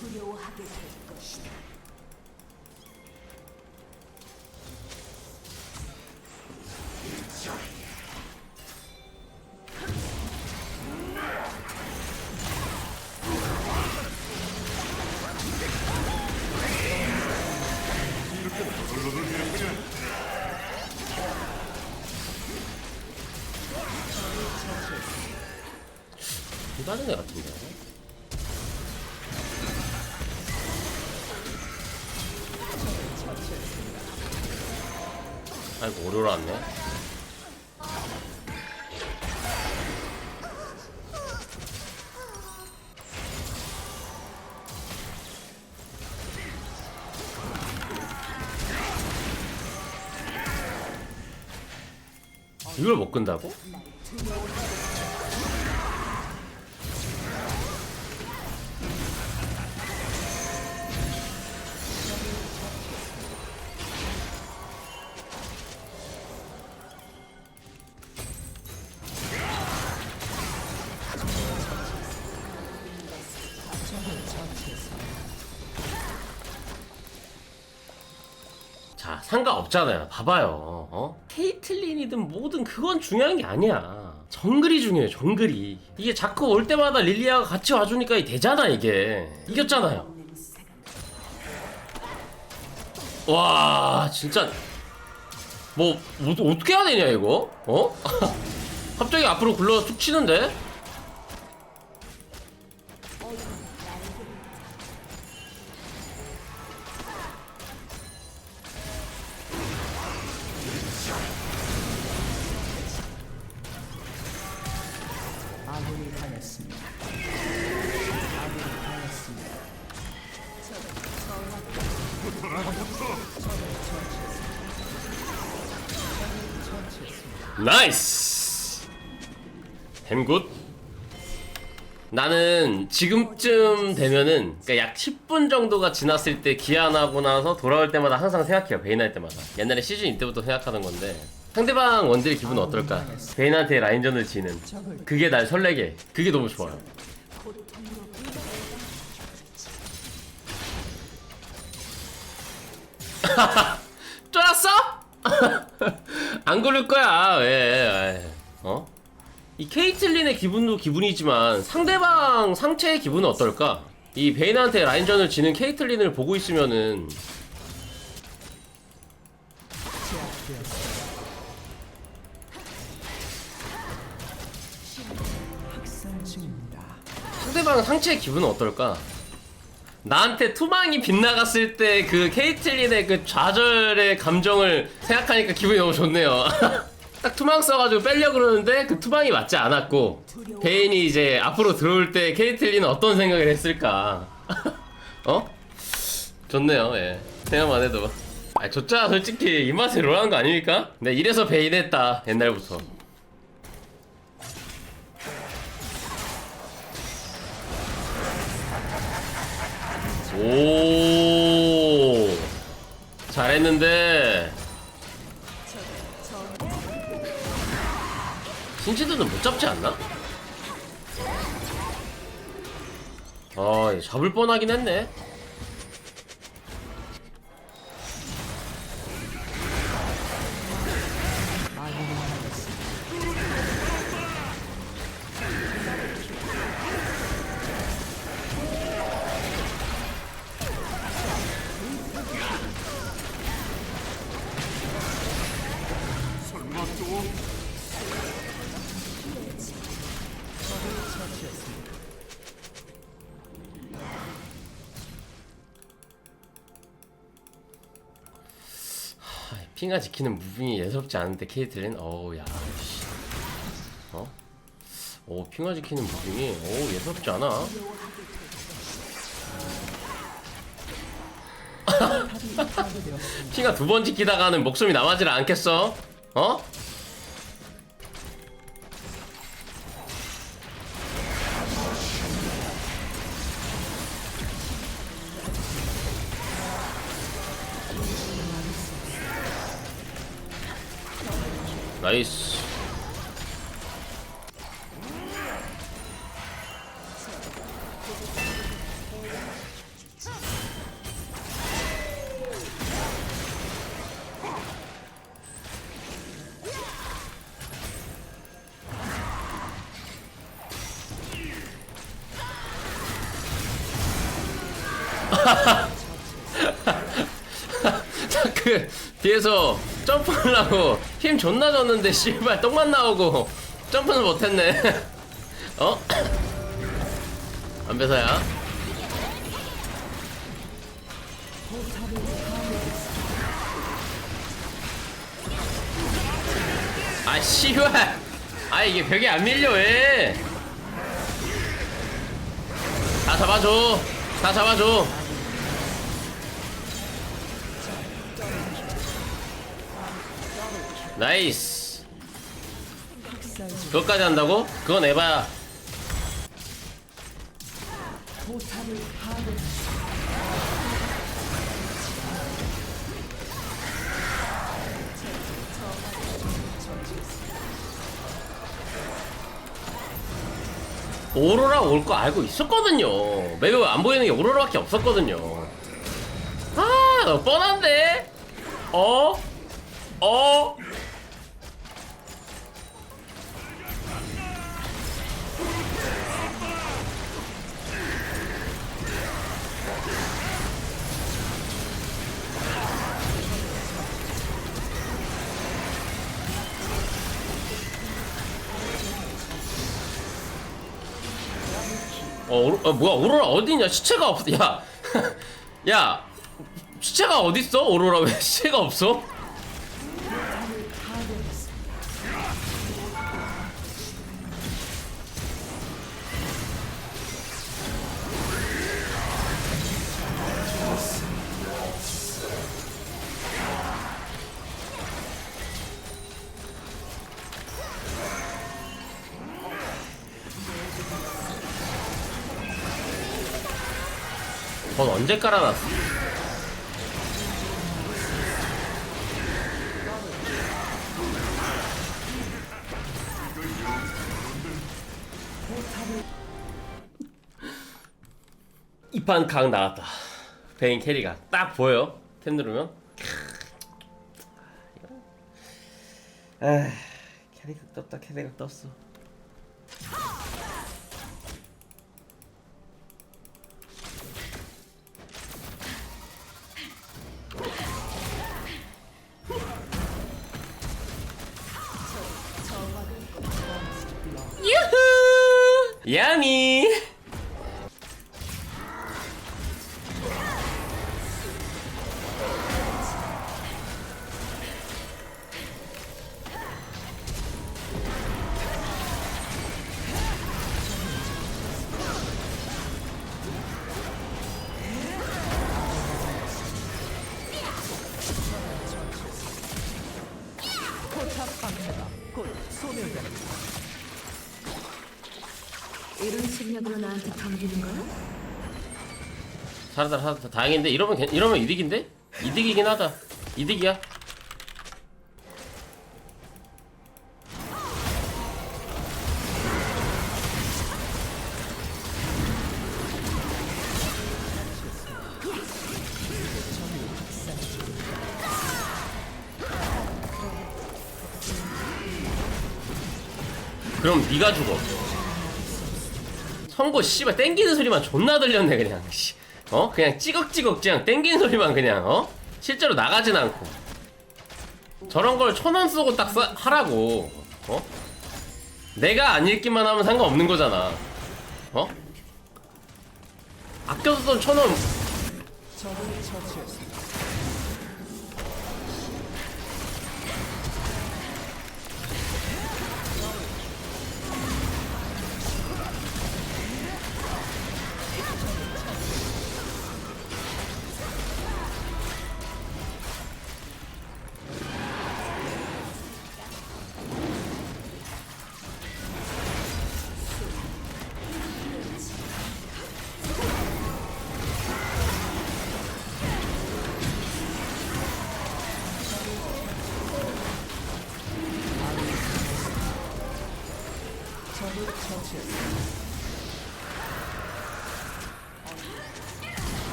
두려워하게 될 것이다. 이가는 애 같은데. 아이고 오류로 왔네. 이걸 못 끈다고? 자, 상관없잖아요. 봐봐요. 어? 케이틀린이든 뭐든 그건 중요한 게 아니야. 정글이 중요해, 정글이. 이게 자꾸 올 때마다 릴리아가 같이 와주니까 되잖아, 이게. 이겼잖아요. 와, 진짜. 뭐, 뭐 어떻게 해야 되냐, 이거? 어? 갑자기 앞으로 굴러 툭 치는데? 나이스! 햄굿? 나는 지금쯤 되면은 그러니까 약 10분 정도가 지났을 때 기한하고 나서 돌아올 때마다 항상 생각해요 베인 할 때마다 옛날에 시즌 이때부터 생각하던 건데 상대방 원딜 기분은 어떨까 베인한테 라인전을 지는 그게 날 설레게 해. 그게 너무 좋아요 쫄았어? 안 그럴 거야 왜 어? 이 케이틀린의 기분도 기분이지만 상대방 상체의 기분은 어떨까? 이 베인한테 라인전을 지는 케이틀린을 보고 있으면은. 상대방 상체의 기분은 어떨까? 나한테 투망이 빗나갔을 때 그 케이틀린의 그 좌절의 감정을 생각하니까 기분이 너무 좋네요. 딱 투망 써가지고 빼려 그러는데 그 투망이 맞지 않았고 베인이 이제 앞으로 들어올 때 케이틀린은 어떤 생각을 했을까? 어? 좋네요. 예. 생각만 해도. 아, 좋자 솔직히 이 맛에 롤하는 거 아닙니까? 네, 이래서 베인 했다 옛날부터. 오. 잘했는데. 신치들은 못 잡지 않나? 아 잡을 뻔하긴 했네 아, 핑가 지키는 무빙이 예사롭지 않은데 케이틀린 어우 야 씨. 어? 오 핑가 지키는 무빙이 오 예사롭지 않아 핑가 두번 지키다가는 목숨이 남아질 않겠어? 어? 그 뒤에서 점프하려고 힘 존나 줬는데 씨발 똥만 나오고 점프는 못했네. 어? 안배사야? 아 씨발! 아 이게 벽에 안 밀려 왜? 다 잡아줘 다 잡아줘. 나이스. 그것까지 한다고? 그건 에바야 오로라 올 거 알고 있었거든요 매우 안 보이는 게 오로라밖에 없었거든요 아 뻔한데? 어? 어? 어, 어 뭐야 오로라 어디냐? 시체가 없 야, 야. 시체가 어딨어? 오로라 왜 시체가 없어? 건 언제 깔아놨어? 이판 강 나왔다. 베인 캐리가 딱 보여. 템 누르면. 아, 캐리가 떴다. 캐리가 떴어. 실력으로 나한테 덤비는 거야? 살았다 살았다. 다행인데? 이러면 괜- 이러면 이득인데? 이득이긴 하다. 이득이야. 그럼 네가 죽어 선고 씨발 땡기는 소리만 존나 들렸네 그냥. 씨. 어? 그냥 찌걱찌걱 그냥 땡기는 소리만 그냥 어? 실제로 나가진 않고. 저런 걸 천 원 쓰고 딱 사, 하라고. 어? 내가 안 읽기만 하면 상관없는 거잖아. 어? 아껴서 쓴 천원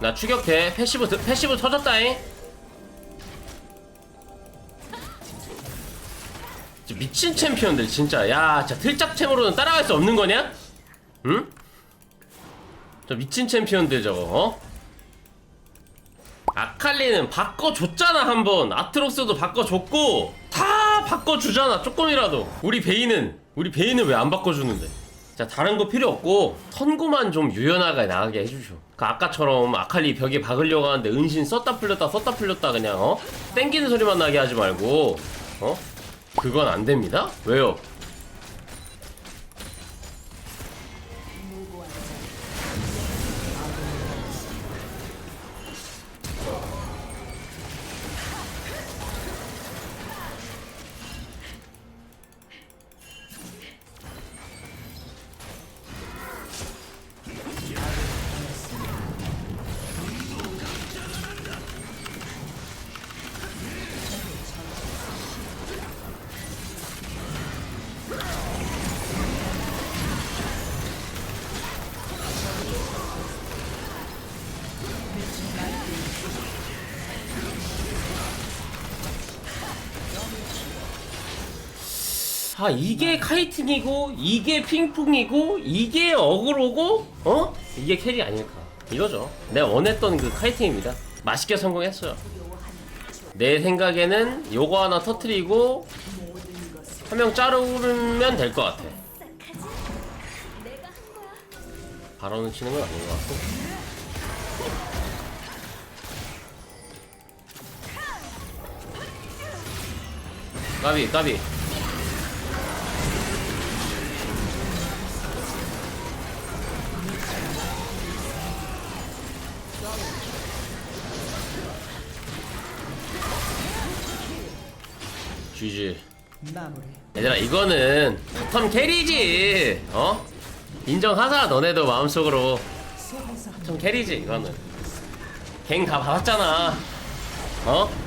나 추격해 패시브 드- 패시브 터졌다잉 미친 챔피언들 진짜 야 진짜 틀짝챔으로는 따라갈 수 없는 거냐? 응? 저 미친 챔피언들 저거 어? 아칼리는 바꿔줬잖아 한번 아트록스도 바꿔줬고 다 바꿔주잖아 조금이라도 우리 베인은 우리 베인은 왜 안 바꿔주는데 자 다른 거 필요 없고 선구만 좀 유연하게 나가게 해주쇼 그 아까처럼 아칼리 벽에 박으려고 하는데 은신 썼다 풀렸다 썼다 풀렸다 그냥 어? 땡기는 소리만 나게 하지 말고 어? 그건 안 됩니다 왜요? 아 이게 카이팅이고 이게 핑퐁이고 이게 어그로고 어? 이게 캐리 아닐까. 이거죠. 내가 원했던 그 카이팅입니다. 맛있게 성공했어요. 내 생각에는 요거 하나 터트리고 한 명 자르면 될 것 같아. 바로는 치는 건 아닌 것 같고. 까비 까비 이거는 바텀 캐리지 어? 인정하자 너네도 마음속으로 바텀 캐리지 이거는 갱 다 받았잖아 어?